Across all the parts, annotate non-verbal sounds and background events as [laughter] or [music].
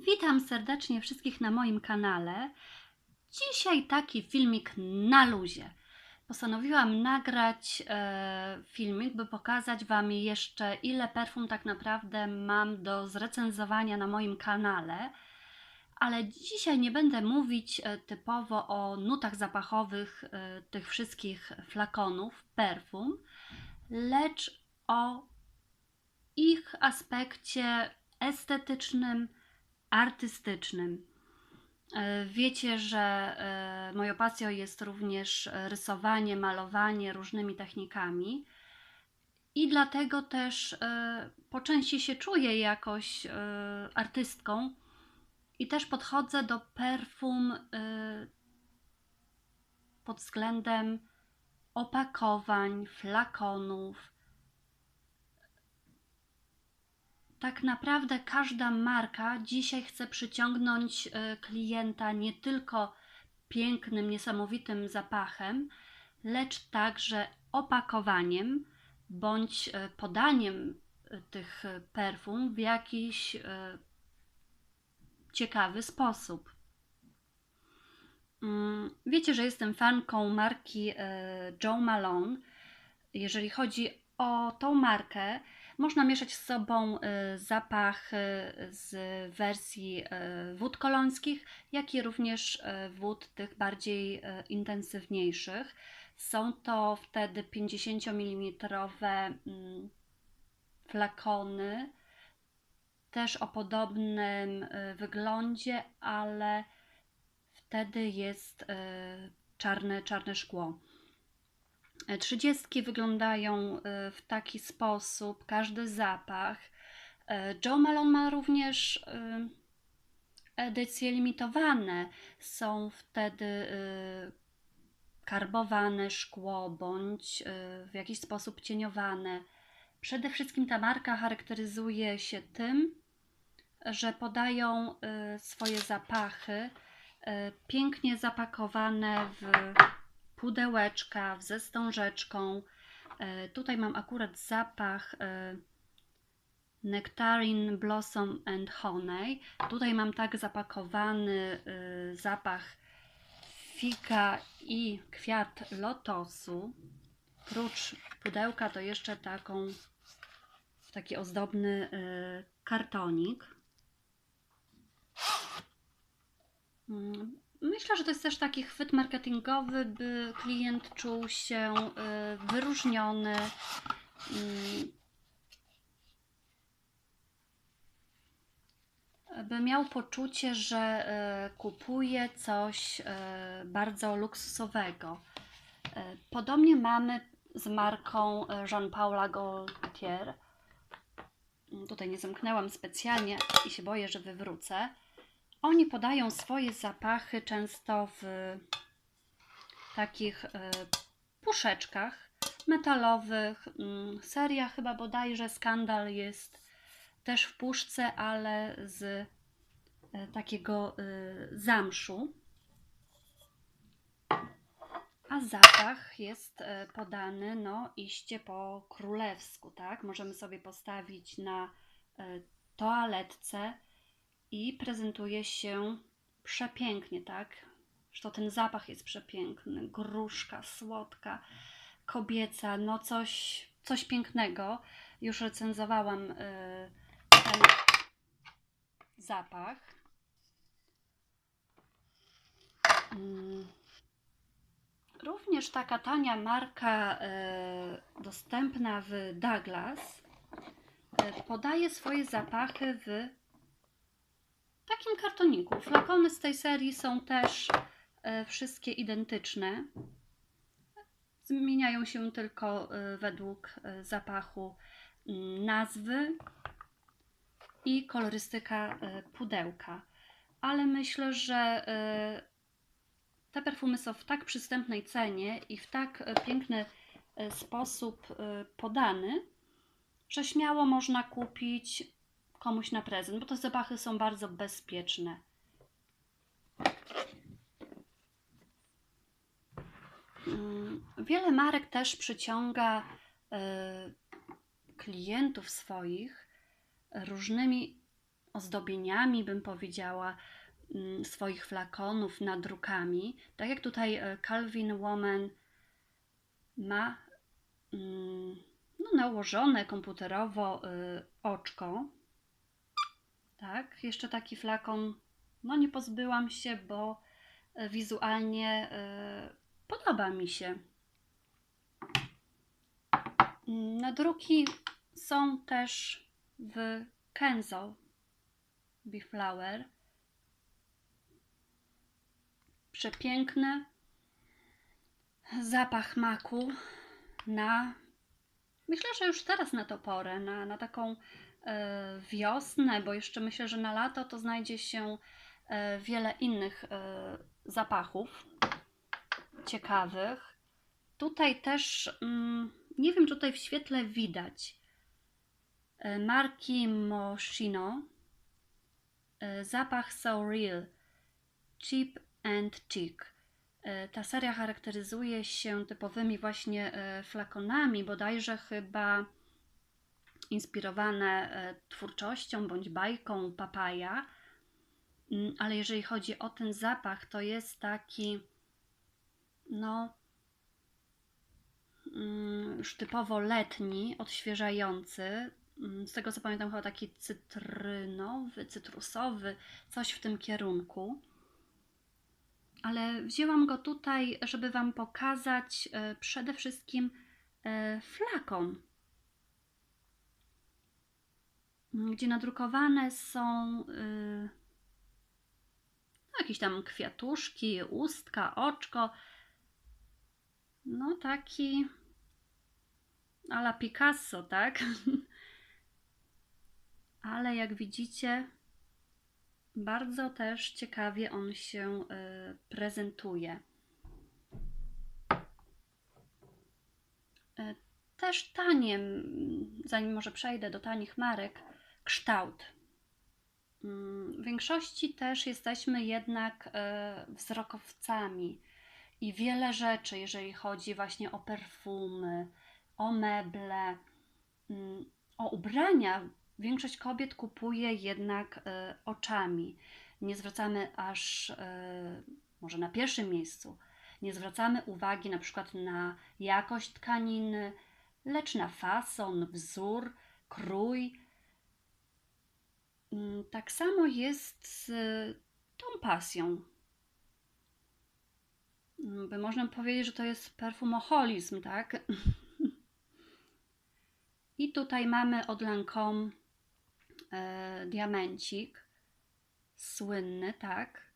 Witam serdecznie wszystkich na moim kanale. Dzisiaj taki filmik na luzie. Postanowiłam nagrać e, filmik, by pokazać Wam jeszcze, ile perfum tak naprawdę mam do zrecenzowania na moim kanale. Ale dzisiaj nie będę mówić e, typowo o nutach zapachowych e, tych wszystkich flakonów perfum, lecz o ich aspekcie estetycznym, artystycznym. E, Wiecie, że e, moją pasją jest również rysowanie, malowanie różnymi technikami. I dlatego też e, po części się czuję jakoś artystką i też podchodzę do perfum pod względem opakowań, flakonów, tak naprawdę każda marka dzisiaj chce przyciągnąć e, klienta nie tylko pięknym, niesamowitym zapachem, lecz także opakowaniem bądź e, podaniem e, tych perfum w jakiś ciekawy sposób. Mm, Wiecie, że jestem fanką marki Joe Malone. Jeżeli chodzi o tą markę, można mieszać z sobą e, zapach e, z wersji e, wód kolońskich, jak i również wód tych bardziej intensywniejszych. Są to wtedy 50 mm flakony, też o podobnym wyglądzie, ale wtedy jest czarne, czarne szkło. E, Trzydziestki wyglądają e, w taki sposób, każdy zapach. E, Joe Malone ma również edycje limitowane. Są wtedy karbowane szkło bądź w jakiś sposób cieniowane. Przede wszystkim ta marka charakteryzuje się tym, że podają swoje zapachy pięknie zapakowane w pudełeczka ze wstążeczką. E, Tutaj mam akurat zapach e, Nectarine Blossom and Honey. Tutaj mam tak zapakowany e, zapach fika i kwiat lotosu. Prócz pudełka to jeszcze taką taki ozdobny kartonik. Myślę, że to jest też taki chwyt marketingowy, by klient czuł się y, wyróżniony. mm, By miał poczucie, że y, kupuje coś y, bardzo luksusowego. Podobnie mamy z marką Jean-Paula Gaultier. Mm, Tutaj nie zamknęłam specjalnie i się boję, że wywrócę. Oni podają swoje zapachy często w takich e, puszeczkach metalowych. Mm, Seria chyba bodajże Skandal jest też w puszce, ale z e, takiego e, zamszu. A zapach jest podany, no, iście po królewsku, tak? Możemy sobie postawić na toaletce i prezentuje się przepięknie, tak? Że to ten zapach jest przepiękny, gruszka, słodka, kobieca, no coś, coś pięknego. Już recenzowałam y, ten zapach. Mm. Również taka tania marka y, dostępna w Douglas y, podaje swoje zapachy w takim kartoniku. Flakony z tej serii są też e, wszystkie identyczne. Zmieniają się tylko e, według e, zapachu nazwy i kolorystyka pudełka. Ale myślę, że te perfumy są w tak przystępnej cenie i w tak piękny sposób podany, że śmiało można kupić komuś na prezent, bo te zapachy są bardzo bezpieczne. Mm, Wiele marek też przyciąga e, klientów swoich różnymi ozdobieniami, bym powiedziała, mm, swoich flakonów nadrukami. Tak jak tutaj e, Calvin Woman ma mm, no, nałożone komputerowo y, oczko. Tak, jeszcze taki flakon, no nie pozbyłam się, bo e, wizualnie y, podoba mi się. Nadruki są też w Kenzo Beflower. Przepiękny zapach maku na, myślę, że już teraz na to porę, na, na taką e, wiosnę, bo jeszcze myślę, że na lato to znajdzie się e, wiele innych e, zapachów ciekawych. Tutaj też, mm, nie wiem, czy tutaj w świetle widać, e, marki Moschino, e, zapach So Real, Cheap and. E, Ta seria charakteryzuje się typowymi właśnie e, flakonami, bodajże chyba inspirowane e, twórczością bądź bajką Papaja. Mm, Ale jeżeli chodzi o ten zapach, to jest taki, no, mm, już typowo letni, odświeżający. Mm, Z tego co pamiętam, chyba taki cytrynowy, cytrusowy, coś w tym kierunku. Ale wzięłam go tutaj, żeby Wam pokazać e, przede wszystkim e, flakon, gdzie nadrukowane są y, no, jakieś tam kwiatuszki, ustka, oczko. No taki a la Picasso, tak? [laughs] Ale jak widzicie, bardzo też ciekawie on się y, prezentuje. Y, Też tanie, mm, zanim może przejdę do tanich marek, kształt. Mm, W większości też jesteśmy jednak e, wzrokowcami i wiele rzeczy, jeżeli chodzi właśnie o perfumy, o meble, mm, o ubrania, większość kobiet kupuje jednak e, oczami. Nie zwracamy aż e, może na pierwszym miejscu. Nie zwracamy uwagi na przykład na jakość tkaniny, lecz na fason, wzór, krój. Mm, Tak samo jest z y, tą pasją. Mm, By można powiedzieć, że to jest perfumoholizm, tak? [laughs] I tutaj mamy od Lancome e, diamencik, słynny, tak?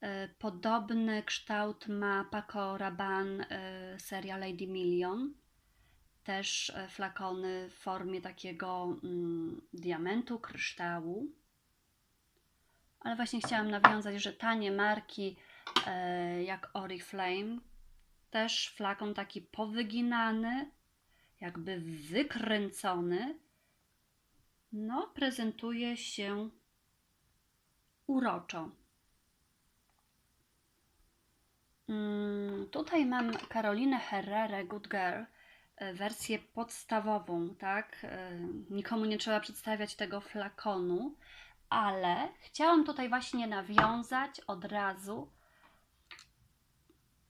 E, podobny kształt ma Paco Rabanne e, seria Lady Million. Też e, flakony w formie takiego mm, diamentu, kryształu. Ale właśnie chciałam nawiązać, że tanie marki e, jak Oriflame też flakon taki powyginany, jakby wykręcony, no prezentuje się uroczo. Mm, Tutaj mam Karolinę Herrerę Good Girl, wersję podstawową, tak? E, Nikomu nie trzeba przedstawiać tego flakonu, ale chciałam tutaj właśnie nawiązać od razu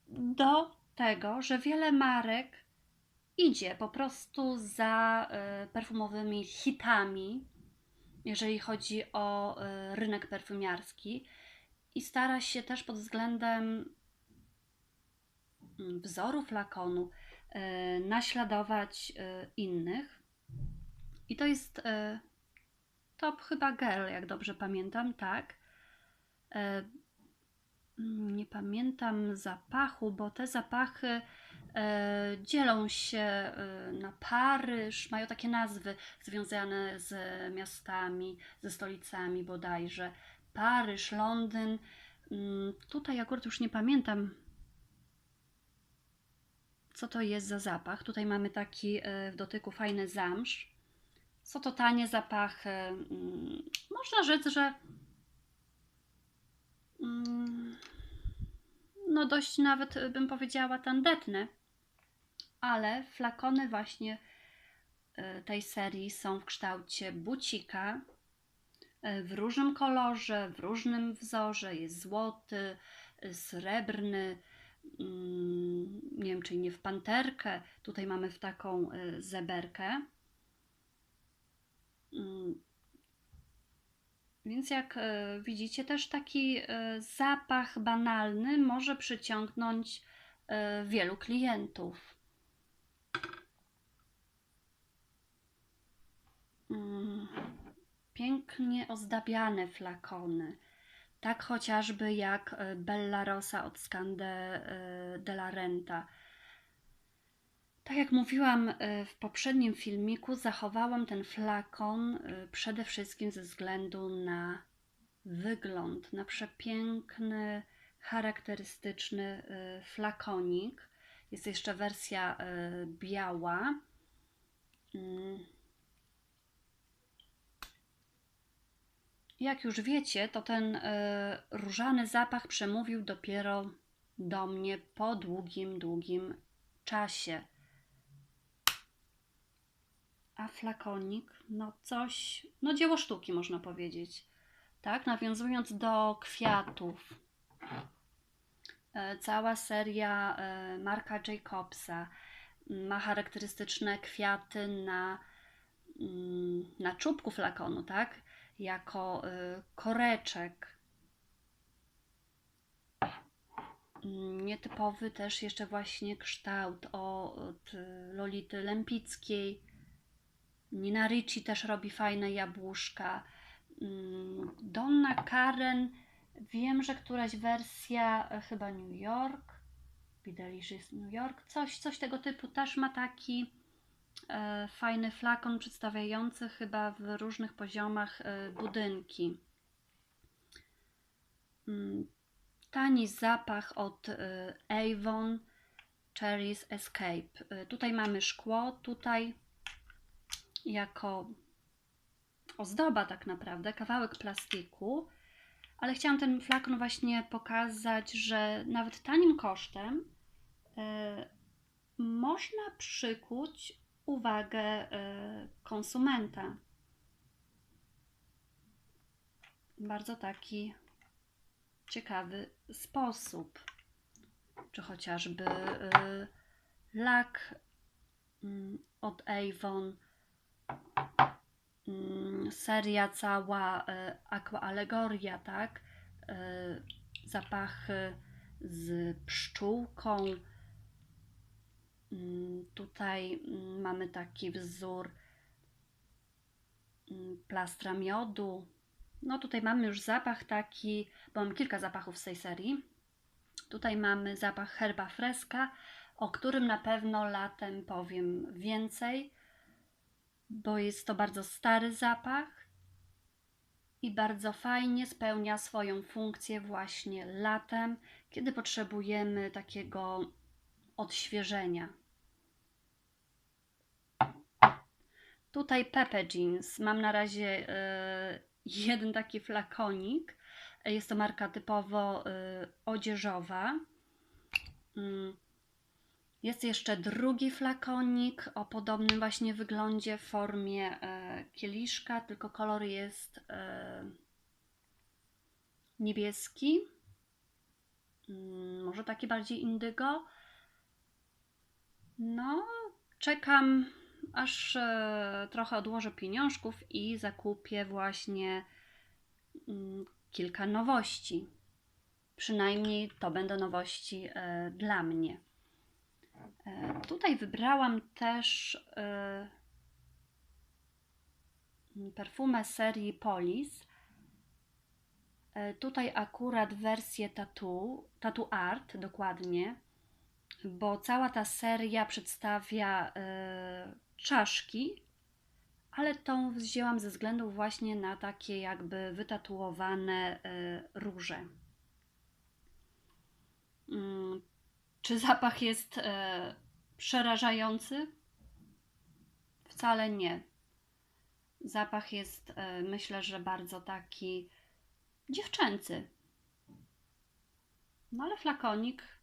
do tego, że wiele marek idzie po prostu za e, perfumowymi hitami, jeżeli chodzi o e, rynek perfumiarski i stara się też pod względem mm, wzoru flakonu e, naśladować e, innych. I to jest e, top chyba girl, jak dobrze pamiętam, tak. E, mm, Nie pamiętam zapachu, bo te zapachy e, dzielą się e, na Paryż, mają takie nazwy związane z miastami, ze stolicami bodajże. Paryż, Londyn. Mm, Tutaj akurat już nie pamiętam, co to jest za zapach. Tutaj mamy taki e, w dotyku fajny zamsz. Są to tanie zapachy. mm, Można rzec, że mm, no dość nawet bym powiedziała tandetne, ale flakony właśnie y, tej serii są w kształcie bucika, e, w różnym kolorze, w różnym wzorze. Jest złoty, e, srebrny, nie wiem, czy nie w panterkę. Tutaj mamy w taką e, zeberkę. Mm. Więc jak e, widzicie, też taki e, zapach banalny może przyciągnąć wielu klientów. Mm, Pięknie ozdabiane flakony. Tak chociażby jak e, Bella Rosa od Scande e, della Renta. Tak jak mówiłam e, w poprzednim filmiku, zachowałam ten flakon przede wszystkim ze względu na wygląd, na przepiękny, charakterystyczny flakonik. Jest jeszcze wersja biała. Jak już wiecie, to ten e, różany zapach przemówił dopiero do mnie po długim, długim czasie. A flakonik, no coś, no dzieło sztuki można powiedzieć. Tak, nawiązując do kwiatów. E, Cała seria e, Marka Jacobsa ma charakterystyczne kwiaty na, mm, na czubku flakonu, tak? Jako y, koreczek. Mm, Nietypowy też jeszcze właśnie kształt od y, Lolity Lempickiej. Nina Ricci też robi fajne jabłuszka. Mm, Donna Karen, wiem, że któraś wersja, e, chyba New York, Delicious New York, coś, coś tego typu też ma taki fajny flakon przedstawiający chyba w różnych poziomach e, budynki. Mm, Tani zapach od e, Avon Cherries Escape. E, Tutaj mamy szkło, tutaj jako ozdoba tak naprawdę, kawałek plastiku, ale chciałam ten flakon właśnie pokazać, że nawet tanim kosztem e, można przykuć uwagę e, konsumenta. Bardzo taki ciekawy sposób. Czy chociażby e, lak mm, od Avon, mm, seria cała e, Aqua Allegoria, tak? Zapachy z pszczółką. Mm, Tutaj mm, mamy taki wzór mm, plastra miodu. No tutaj mamy już zapach taki, bo mam kilka zapachów z tej serii. Tutaj mamy zapach herba fresca, o którym na pewno latem powiem więcej, bo jest to bardzo stary zapach i bardzo fajnie spełnia swoją funkcję właśnie latem, kiedy potrzebujemy takiego odświeżenia. Tutaj Pepe Jeans. Mam na razie e, jeden taki flakonik. Jest to marka typowo e, odzieżowa. Mm. Jest jeszcze drugi flakonik o podobnym właśnie wyglądzie formie e, kieliszka, tylko kolor jest niebieski. Mm, może taki bardziej indygo. No, czekam aż e, trochę odłożę pieniążków i zakupię właśnie mm, kilka nowości. Przynajmniej to będą nowości e, dla mnie. E, tutaj wybrałam też perfumę serii Polis. Tutaj akurat wersję tattoo, tattoo art dokładnie, bo cała ta seria przedstawia e, czaszki, ale tą wzięłam ze względu właśnie na takie jakby wytatuowane e, róże. Mm, Czy zapach jest e, przerażający? Wcale nie. Zapach jest, myślę, że bardzo taki dziewczęcy. No ale flakonik,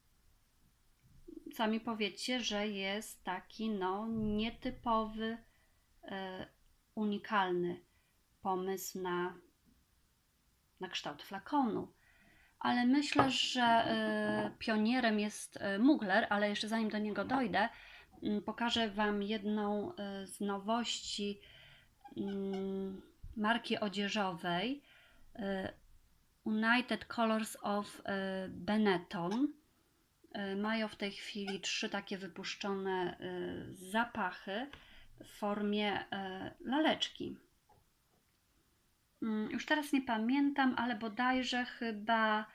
sami powiedzcie, że jest taki no nietypowy, e, unikalny pomysł na na kształt flakonu. Ale myślę, że e, pionierem jest e, Mugler, ale jeszcze zanim do niego dojdę, pokażę Wam jedną z nowości mm, marki odzieżowej United Colors of Benetton. E, Mają w tej chwili trzy takie wypuszczone e, zapachy w formie e, laleczki. Mm, Już teraz nie pamiętam, ale bodajże chyba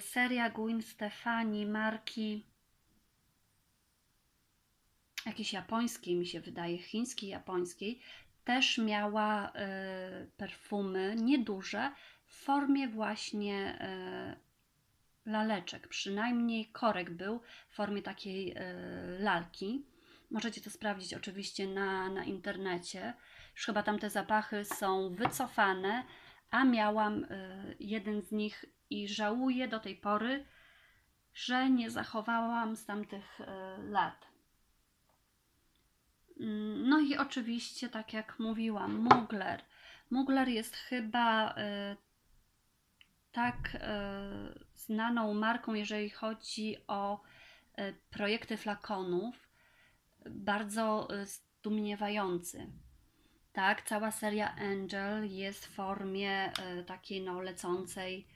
seria Gwen Stefani marki jakiejś japońskiej, mi się wydaje, chińskiej, japońskiej, też miała perfumy nieduże w formie właśnie laleczek. Przynajmniej korek był w formie takiej e, lalki. Możecie to sprawdzić oczywiście na, na internecie. Już chyba tam te zapachy są wycofane, a miałam e, jeden z nich i żałuję do tej pory, że nie zachowałam z tamtych e, lat. Mm, No i oczywiście, tak jak mówiłam, Mugler. Mugler jest chyba tak e, znaną marką, jeżeli chodzi o e, projekty flakonów, bardzo e, zdumiewający. Tak, cała seria Angel jest w formie takiej no, lecącej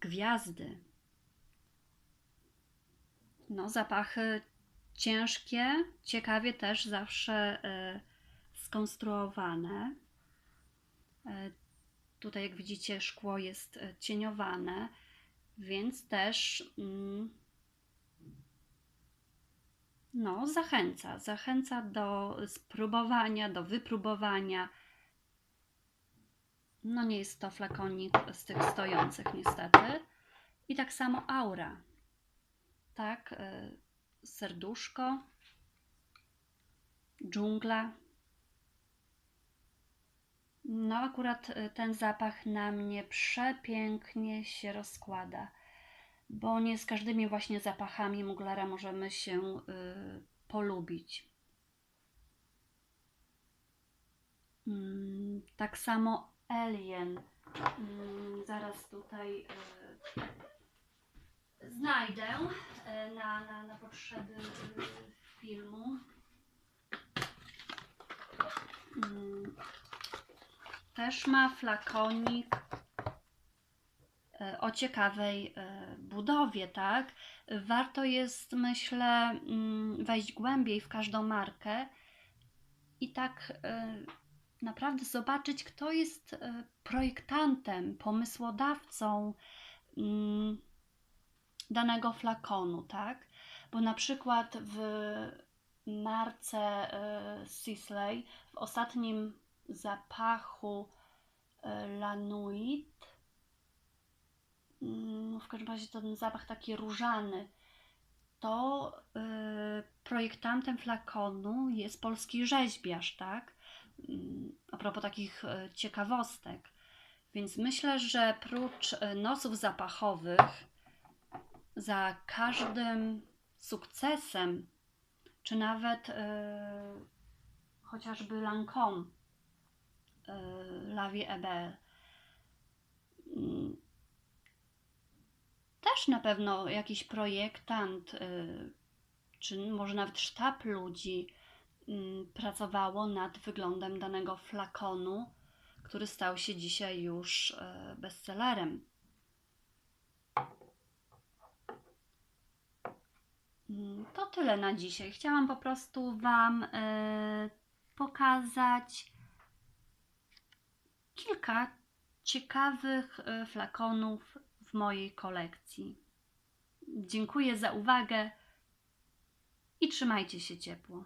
gwiazdy. No, zapachy ciężkie, ciekawie też zawsze skonstruowane. Tutaj, jak widzicie, szkło jest e, cieniowane, więc też mm, no, zachęca. Zachęca do spróbowania, do wypróbowania. No, nie jest to flakonik z tych stojących, niestety. I tak samo aura. Tak, e, serduszko, dżungla. No, akurat y, ten zapach na mnie przepięknie się rozkłada, bo nie z każdymi właśnie zapachami Muglera możemy się y, polubić. Mm, tak samo Alien. Mm, zaraz tutaj y, znajdę y, na, na, na potrzeby y, filmu. Mm, też ma flakonik e, o ciekawej e, budowie, tak? Warto jest, myślę, mm, wejść głębiej w każdą markę i tak e, naprawdę zobaczyć, kto jest projektantem, pomysłodawcą mm, danego flakonu, tak? Bo na przykład w marce Sisley w ostatnim zapachu e, La Nuit. Mm, W każdym razie ten zapach taki różany. To e, projektantem flakonu jest polski rzeźbiarz, tak? Mm, A propos takich e, ciekawostek. Więc myślę, że prócz nosów zapachowych, za każdym sukcesem, czy nawet e, chociażby Lancôme, e, La Vie est Belle. Mm, Też na pewno jakiś projektant, e, czy może nawet sztab ludzi mm, pracowało nad wyglądem danego flakonu, który stał się dzisiaj już e, bestsellerem. Mm, To tyle na dzisiaj. Chciałam po prostu Wam pokazać kilka ciekawych e, flakonów w mojej kolekcji. Dziękuję za uwagę i trzymajcie się ciepło.